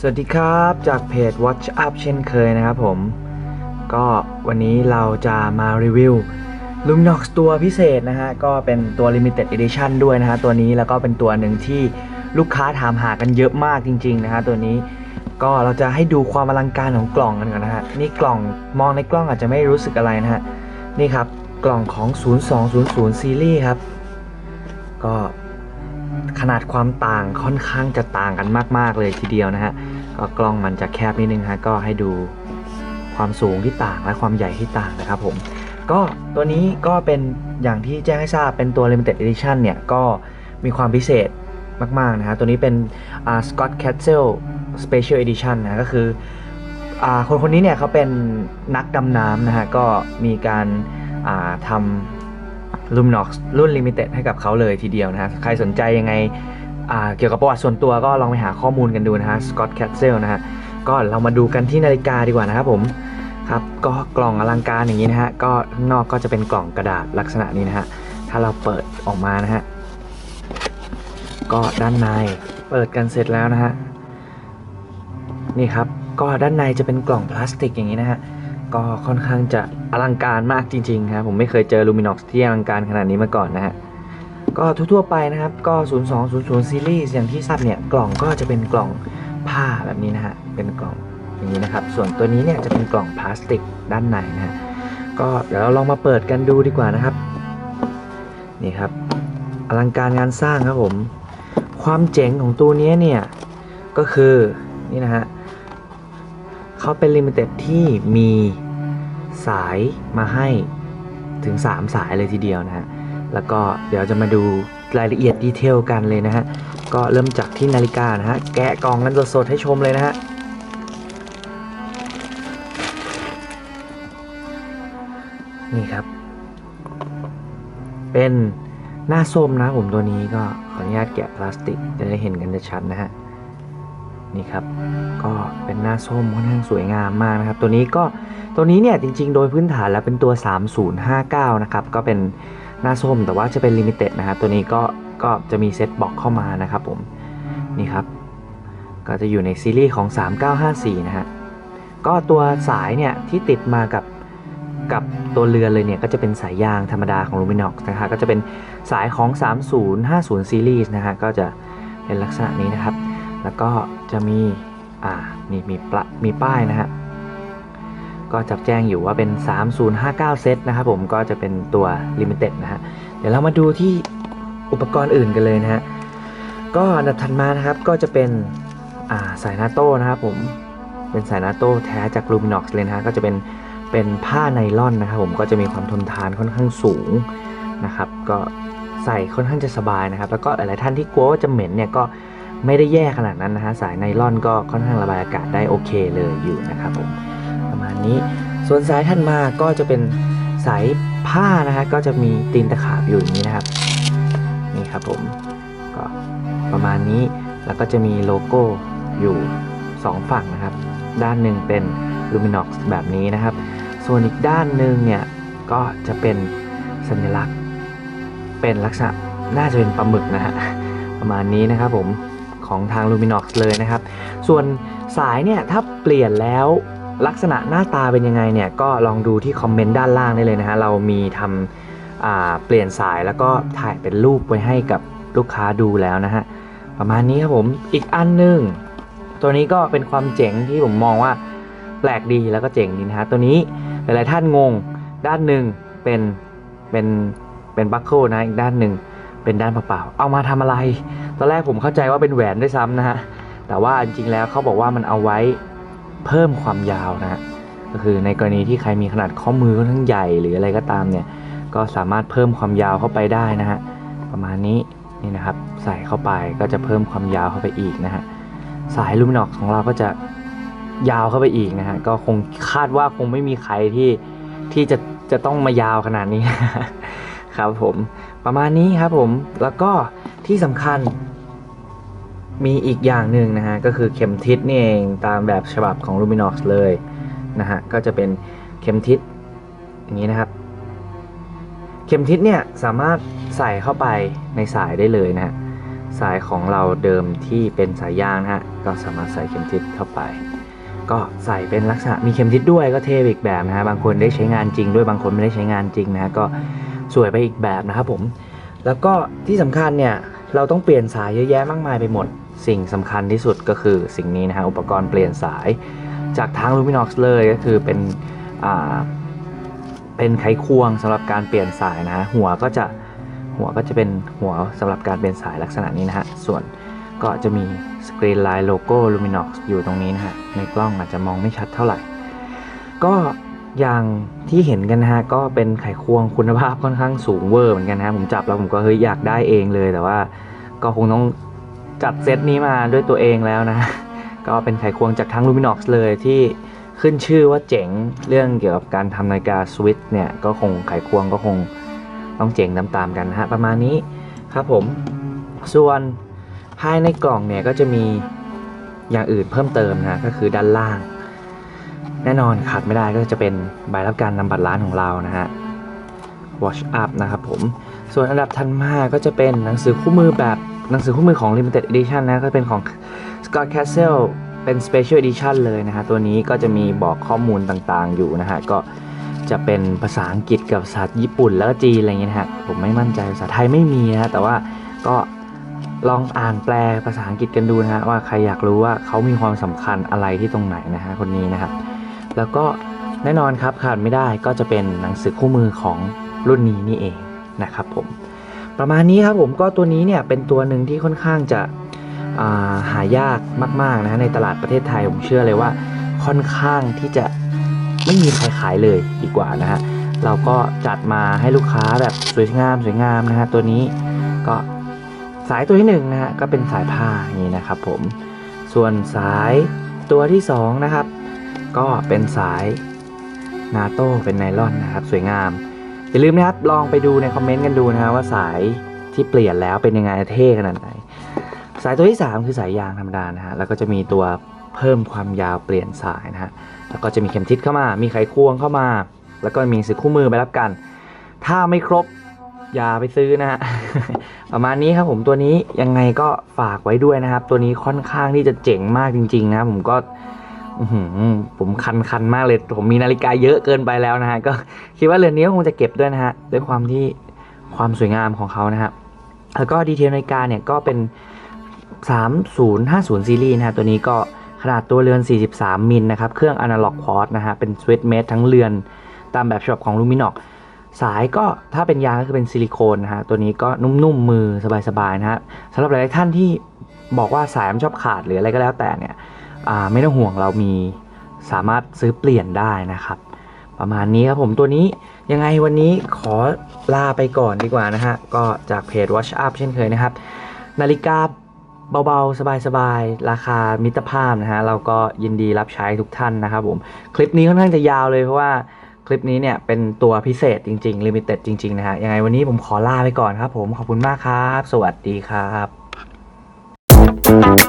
สวัสดีครับจากเพจ Watch Up เช่นเคยนะครับผม ก็วันนี้เราจะมารีวิว Luminox ตัวพิเศษนะฮะ ก็เป็นตัว Limited Edition ด้วยนะฮะ ตัวนี้แล้วก็เป็นตัวหนึ่งที่ลูกค้าถามหากันเยอะมากจริง ๆ นะฮะ ตัวนี้ก็เราจะให้ดูความอลังการของกล่องกันก่อนนะฮะ นี่กล่องมองในกล้องอาจจะไม่รู้สึกอะไรนะฮะ นี่ครับกล่องของ 0200ซีรีส์ครับ ก็ ขนาดความต่างค่อนข้างจะต่างกันมาก ๆ เลยทีเดียวนะฮะก็กล้องมันจะแคบนิดนึงฮะก็ให้ดูความสูงที่ต่างและความใหญ่ที่ต่างนะครับผมก็ตัวนี้ก็เป็นอย่างที่แจ้งให้ทราบเป็นตัว Limited Edition เนี่ย ก็มีความพิเศษมาก ๆ นะฮะตัวนี้เป็น Scott Castle Special Edition นะก็คืออคนคนนี้เนี่ยเขาเป็นนักดำน้ำนะฮะก็มีการทำ Luminox รุ่น Limited ให้กับเขาเลยทีเดียวนะฮะใครสนใจยังไงเกี่ยวกับประวัติส่วนตัวก็ลองไปหาข้อมูลกันดูนะฮะ Scott Castle นะฮะก็เรามาดูกันที่นาฬิกาดีกว่านะครับผมครับก็กล่องอลังการอย่างนี้นะฮะก็ข้างนอกก็จะเป็นกล่องกระดาษลักษณะนี้นะฮะถ้าเราเปิดออกมานะฮะก็ด้านในเปิดกันเสร็จแล้วนะฮะนี่ครับก็ด้านในจะเป็นกล่องพลาสติกอย่างนี้นะฮะ ก็ค่อนข้างจะอลังการมากจริงๆครับผมไม่เคยเจอ Luminox ที่อลังการขนาดนี้มาก่อนนะฮะก็ทั่วๆไปนะครับก็ 0200 ซีรีส์อย่างที่ทราบเนี่ยกล่องก็จะเป็นกล่องผ้าแบบนี้นะฮะเป็นกล่องอย่างนี้นะครับ ส่วนตัวนี้เนี่ยจะเป็นกล่องพลาสติกด้านในนะฮะก็เดี๋ยวเราลองมาเปิดกันดูดีกว่านะครับนี่ครับอลังการงานสร้างครับผม ความเจ๋งของตัวนี้เนี่ยก็คือนี่นะฮะเขาเป็นลิมิเต็ดที่มี สายมาให้ถึง 3 สายเลยทีเดียวนะฮะ แล้วก็เดี๋ยวจะมาดูรายละเอียดดีเทลกันเลยนะฮะ ก็เริ่มจากที่นาฬิกานะฮะ แกะกล่องกันสดๆให้ชมเลยนะฮะนี่ครับ เป็นหน้าส้มนะผมตัวนี้ก็ขออนุญาตแกะพลาสติกจะได้เห็นกันชัดนะฮะ นี่ครับก็เป็นหน้าส้มค่อนข้างสวยงามมากนะครับ ตัวนี้ก็ตัวนี้เนี่ยจริง ๆ โดยพื้นฐานแล้วเป็นตัว 3059 นะครับก็เป็นหน้าส้มแต่ว่าจะเป็นลิมิเต็ดนะครับตัวนี้ก็ก็จะมีเซ็ตบ็อกเข้ามานะครับผมนี่ครับก็จะอยู่ในซีรีส์ของ 3954 นะฮะก็ตัวสายเนี่ยที่ติดมากับกับตัวเรือนเลยเนี่ยก็จะเป็นสายยางธรรมดาของ Luminox นะฮะก็จะเป็นสายของ 3050ซีรีส์นะฮะก็จะเป็นลักษณะนี้นะครับ แล้วก็ จะมีอ่านี่มีปะมีป้ายนะฮะก็จับแจ้งอยู่ว่าเป็น 3059 เซตนะครับผมก็จะเป็นตัว Limited นะฮะเดี๋ยวเรามาดูที่อุปกรณ์อื่นกันเลยนะฮะก็อันดับถัดมานะครับก็จะเป็นอ่าสายนาโต้นะครับผมเป็นสายนาโต้แท้จาก Luminox เลยนะฮะก็จะเป็นเป็นผ้าไนล่อนนะครับผมก็จะมีความทนทานค่อนข้างสูงนะครับ ก็ใส่ค่อนข้างจะสบายนะครับ แล้วก็หลายท่านที่กลัวว่าจะเหม็นเนี่ยก็ ไม่ได้แย่ขนาดนั้นนะฮะสายไนล่อนก็ค่อนข้างระบายอากาศได้โอเคเลยอยู่นะครับผมประมาณนี้ส่วนสายถัดมาก็จะเป็นสายผ้านะฮะก็จะมีตีนตะขาบอยู่อย่างนี้นะครับนี่ครับผมก็ประมาณนี้แล้วก็จะมีโลโก้อยู่ 2 ฝั่งนะครับ ด้านหนึ่งเป็น Luminox แบบนี้นะครับ ส่วนอีกด้านหนึ่งเนี่ยก็จะเป็นสัญลักษณ์เป็นลักษณะน่าจะเป็นปลาหมึกนะฮะประมาณนี้นะครับผม ของทาง Luminox เลยนะครับ ส่วนสายเนี่ยถ้าเปลี่ยนแล้วลักษณะหน้าตาเป็นยังไงเนี่ยก็ลองดูที่คอมเมนต์ด้านล่างได้เลยนะฮะเรามีทำเปลี่ยนสายแล้วก็ถ่ายเป็นรูปไว้ให้กับลูกค้าดูแล้วนะฮะประมาณนี้ครับผมอีกอันหนึงตัวนี้ก็เป็นความเจ๋งที่ผมมองว่าแปลกดีแล้วก็เจ๋งดีนะฮะตัวนี้หลายๆท่านงงด้านหนึ่งเป็นเป็นเป็นบัคเกิลนะอีกด้านหนึ่งเป็นด้านเปล่าๆเอามาทำอะไร ตอนแรกผมเข้าใจว่าเป็นแหวนด้วยซ้ำนะฮะ แต่ว่าจริงๆแล้วเขาบอกว่ามันเอาไว้เพิ่มความยาวนะฮะ ก็คือในกรณีที่ใครมีขนาดข้อมือค่อนข้างใหญ่หรืออะไรก็ตามเนี่ย ก็สามารถเพิ่มความยาวเข้าไปได้นะฮะ ประมาณนี้นี่นะครับใส่เข้าไปก็จะเพิ่มความยาวเข้าไปอีกนะฮะ สายลูมินอกของเราก็จะยาวเข้าไปอีกนะฮะ ก็คงคาดว่าคงไม่มีใครที่ที่จะจะต้องมายาวขนาดนี้ครับผมประมาณนี้ครับผมแล้วก็ที่สำคัญ มีอีกอย่างหนึ่งนะฮะก็คือเข็มทิศนี่เองตามแบบฉบับของ Luminox เลยนะฮะก็จะเป็นเข็มทิศอย่างนี้นะครับ เข็มทิศเนี่ยสามารถใส่เข้าไปในสายได้เลยนะฮะสายของเราเดิมที่เป็นสายยางนะฮะก็สามารถใส่เข็มทิศเข้าไป ก็ใส่เป็นลักษณะมีเข็มทิศด้วยก็เท่ไปอีกแบบนะฮะบางคนได้ใช้งานจริงด้วยบางคนไม่ได้ใช้งานจริงนะฮะก็สวยไปอีกแบบนะครับผม แล้วก็ที่สำคัญเนี่ยเราต้องเปลี่ยนสายเยอะแยะมากมายไปหมด สิ่งสำคัญที่สุดก็คือสิ่งนี้นะฮะอุปกรณ์เปลี่ยนสาย จากทาง Luminox เลยก็คือเป็นเป็นไขควงสำหรับการเปลี่ยนสายนะฮะหัวก็จะหัวก็จะเป็นหัวสำหรับการเปลี่ยนสายลักษณะนี้นะฮะส่วนก็จะมีสกรีนไลน์โลโก้ Luminox อยู่ตรงนี้นะฮะในกล้องอาจจะมองไม่ชัดเท่าไหร่ ก็อย่างที่เห็นกันนะฮะก็เป็นไขควงคุณภาพค่อนข้างสูงเวอร์เหมือนกันนะฮะผมจับแล้วผมก็เฮ้ยอยากได้เองเลยแต่ว่าก็คงต้อง จัดเซตนี้มาด้วยตัวเองแล้วนะ ก็เป็นไขควงจากทั้ง Luminox เลยที่ขึ้นชื่อว่าเจ๋งเรื่องเกี่ยวกับการทำนาฬิกาสวิตเนี่ยก็คงไขควงก็คงต้องเจ๋งตามๆกันนะฮะประมาณนี้ครับผม ส่วนภายในกล่องเนี่ยก็จะมีอย่างอื่นเพิ่มเติมนะก็คือด้านล่าง แน่นอนขาดไม่ได้ก็จะเป็นใบรับการนำบัตรร้านของเรานะฮะ Watch Up นะครับผม ส่วนอันดับถัดมาก็จะเป็นหนังสือคู่มือแบบ หนังสือคู่มือของ Limited Edition นะ ก็เป็นของ Scott Castle เป็น Special Edition เลยนะฮะ ตัวนี้ก็จะมีบอกข้อมูลต่างๆอยู่นะฮะ ก็จะเป็นภาษาอังกฤษกับภาษาญี่ปุ่นแล้วก็จีนอะไรเงี้ยนะฮะ ผมไม่มั่นใจภาษาไทยไม่มีนะฮะ แต่ว่าก็ลองอ่านแปลภาษาอังกฤษกันดูนะฮะ ว่าใครอยากรู้ว่าเขามีความสำคัญอะไรที่ตรงไหนนะฮะ คนนี้นะครับ แล้วก็แน่นอนครับขาดไม่ได้ก็จะเป็นหนังสือคู่มือของรุ่นนี้นี่เองนะครับผม ประมาณนี้ครับผมก็ตัวนี้เนี่ยเป็นตัวหนึ่งที่ค่อนข้างจะาหายากมากๆนะฮะในตลาดประเทศไทยผมเชื่อเลยว่าค่อนข้างที่จะไม่มีใครขายเลยดีกว่านะฮะเราก็จัดมาให้ลูกค้าแบบสวยงามสวยงามนะฮะตัวนี้ก็สายตัวที่หนึ่งนะฮะก็เป็นสายผ้าอย่างนี้นะครับผมส่วนสายตัวที่สองนะครับก็เป็นสายนาโต้เป็นไนลอนนะครับสวยงาม อย่าลืมนะครับ ลองไปดูในคอมเมนต์กันดูนะฮะว่าสายที่เปลี่ยนแล้วเป็นยังไงเท่ขนาดไหน สายตัวที่ 3 คือสายยางธรรมดานะฮะแล้วก็จะมีตัวเพิ่มความยาวเปลี่ยนสายนะฮะแล้วก็จะมีเข็มทิศเข้ามา มีไขควงเข้ามา แล้วก็มีสือคู่มือไปรับกัน ถ้าไม่ครบอย่าไปซื้อนะฮะประมาณนี้ครับผมตัวนี้ยังไงก็ฝากไว้ด้วยนะครับ ตัวนี้ค่อนข้างที่จะเจ๋งมากจริงๆนะผมก็ ผมคันคันมากเลย ผมมีนาฬิกาเยอะเกินไปแล้วนะฮะ ก็คิดว่าเรือนนี้ก็คงจะเก็บด้วยนะฮะ ด้วยความที่ความสวยงามของเขานะฮะ แล้วก็ดีเทลนาฬิกาเนี่ยก็เป็น 3050 ซีรีส์นะฮะ ตัวนี้ก็ขนาดตัวเรือน 43 มิลนะครับ เครื่อง Analog Quartz นะฮะ เป็น Swiss made ทั้งเรือนตามแบบฉบับของ Luminox สายก็ถ้าเป็นยางก็คือเป็นซิลิโคนนะฮะ ตัวนี้ก็นุ่มๆมือสบายๆนะฮะสำหรับหลายๆท่านที่บอกว่าสายมันชอบขาดหรืออะไรก็แล้วแต่เนี่ย ไม่ต้องห่วงเรามีสามารถซื้อเปลี่ยนได้นะครับ ประมาณนี้ครับผมตัวนี้ยังไงวันนี้ขอลาไปก่อนดีกว่านะฮะ ก็จากเพจ Watch Up เช่นเคยนะครับ นาฬิกาเบาๆ สบายๆ ราคามิตรภาพนะฮะ เราก็ยินดีรับใช้ทุกท่านนะครับผม คลิปนี้ค่อนข้างจะยาวเลยเพราะว่าคลิปนี้เนี่ยเป็นตัวพิเศษจริงๆลิมิเต็ดจริงๆนะฮะ ยังไงวันนี้ผมขอลาไปก่อนครับผม ขอบคุณมากครับ สวัสดีครับ